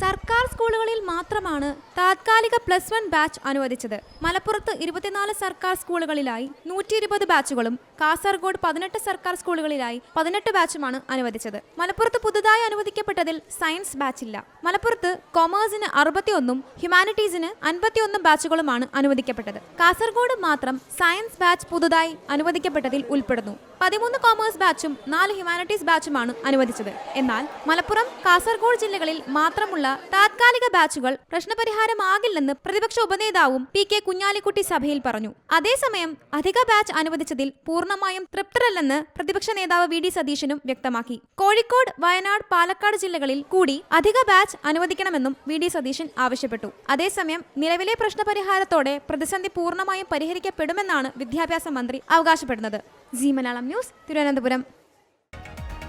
സർക്കാർ സ്കൂളുകളിൽ മാത്രമാണ് താത്കാലിക പ്ലസ് വൺ ബാച്ച് അനുവദിച്ചത്. മലപ്പുറത്ത് ഇരുപത്തിനാല് സർക്കാർ സ്കൂളുകളിലായി നൂറ്റി ഇരുപത് ബാച്ചുകളും കാസർഗോഡ് പതിനെട്ട് സർക്കാർ സ്കൂളുകളിലായി പതിനെട്ട് ബാച്ചുമാണ് അനുവദിച്ചത്. മലപ്പുറത്ത് പുതുതായി അനുവദിക്കപ്പെട്ടതിൽ സയൻസ് ബാച്ച് ഇല്ല മലപ്പുറത്ത് കൊമേഴ്സിന് അറുപത്തിയൊന്നും ഹ്യൂമാനിറ്റീസിന് അൻപത്തിയൊന്നും ബാച്ചുകളുമാണ് അനുവദിക്കപ്പെട്ടത്. കാസർഗോഡ് മാത്രം സയൻസ് ബാച്ച് പുതുതായി അനുവദിക്കപ്പെട്ടതിൽ ഉൾപ്പെടുന്നു. പതിമൂന്ന് കോമേഴ്സ് ബാച്ചും നാല് ഹ്യൂമാനിറ്റീസ് ബാച്ചുമാണ് അനുവദിച്ചത്. എന്നാൽ മലപ്പുറം കാസർഗോഡ് ജില്ലകളിൽ മാത്രമുള്ള താത്കാലിക ബാച്ചുകൾ പ്രശ്നപരിഹാരമാകില്ലെന്ന് പ്രതിപക്ഷ ഉപനേതാവും പി കെ കുഞ്ഞാലിക്കുട്ടി സഭയിൽ പറഞ്ഞു. അതേസമയം അധിക ബാച്ച് അനുവദിച്ചതിൽ പൂർണമായും തൃപ്തരല്ലെന്ന് പ്രതിപക്ഷ നേതാവ് വി ഡി സതീശനും വ്യക്തമാക്കി. കോഴിക്കോട് വയനാട് പാലക്കാട് ജില്ലകളിൽ കൂടി അധിക ബാച്ച് അനുവദിക്കണമെന്നും വി ഡി സതീശൻ ആവശ്യപ്പെട്ടു. അതേസമയം നിലവിലെ പ്രശ്നപരിഹാരത്തോടെ പ്രതിസന്ധി പൂർണമായും പരിഹരിക്കപ്പെടുമെന്നാണ് വിദ്യാഭ്യാസ മന്ത്രി അവകാശപ്പെടുന്നത്. Zee Malayalam news Thiruvananthapuram.